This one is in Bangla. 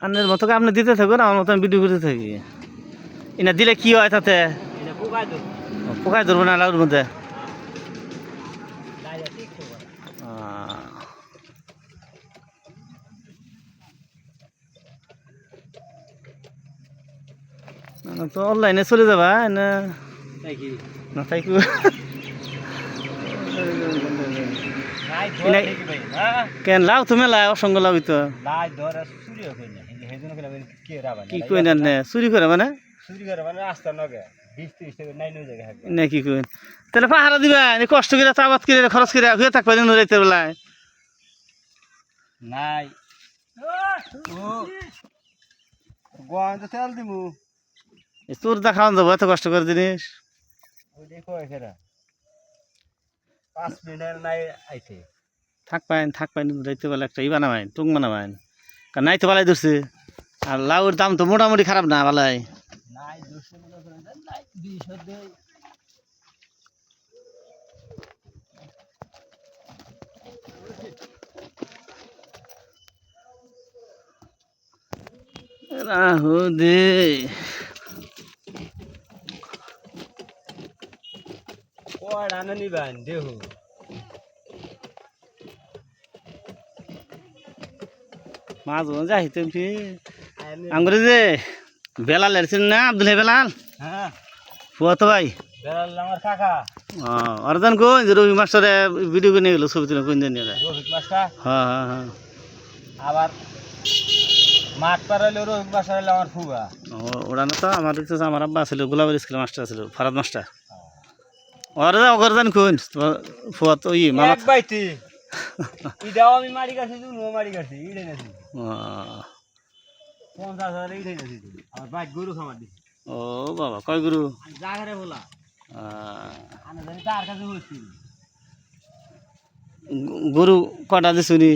আনের মতো আপনি দিতে থাকুন আমার মতো আমি ভিডিও করতে থাকি। এনা দিলে কি হয় তাতে? পোকায় ধরবো। না লাউর মধ্যে? তো অনলাইনে চলে যাবা না না তাই কি নাই এনে- ধরে দেখি ভাই হ্যাঁ কেন লাউ তুমি লাই অসংখ্য লাউ তো কি কই না নে চুরি করে মানে? চুরি করে মানে রাস্তা নগে 20 30 টাকা নাই নই জায়গা হাক নে কি কই তাহলে পাহারা দিবা কষ্ট করে চাবাত করে খরচ করে হয়ে থাকবা দিন রাইতে বেলায় নাই। ও গোয়ান তো তেল দিমু। তোর দা খাওয়ান যাব এত কষ্ট করে জিনিস ওই দেখো এখানে পাঁচ মিনিট নাই আইছে। থাক পাইন থাক পাইন রাইতে বেলা একটা ই বানাবাইন টুং বানাবাইন। কারণ নাই তো বালাই ধরছে। আর লাউর দাম তো মোটামুটি খারাপ না বালাই নাই দুশো মনে করেন নাই দুইশো দেই। রাহু নিবেন দেহু মাছ যাই তুমি আঙ্গুরি যে বেলাল এরছেন না আব্দুল বেলাল হ্যাঁ তো ভাই আমার কাকা অর্জন কোন যে রবি মাস্টারে ভিডিও করে নিয়ে গেলো ছবি তুলে কোন দিন রোহিত মাস্টার হ্যাঁ হ্যাঁ হ্যাঁ আবার মাঠ পাড়াইলে রোহিত মাস্টার হইল আমার ফুগা ও, ওরা না তো আমার তো আমার আব্বা ছিল গোলাবাড়ি স্কুলের মাস্টার ছিল ফারাদ মাস্টার ওরা যা ওগর জান কোন ফুয়া তো ই মামা এক বাইতি। ইটাও আমি মারি গেছি তুমি মারি গেছি ইড়ে গেছি। পঞ্চাশ হাজার ইড়ে গেছি তুমি বাইক গরু খামার দিছি। ও বাবা কয় গুরু? জাগারে বলা। আহ, আমি জানি তার কাছে গরু কটা দিছুনি?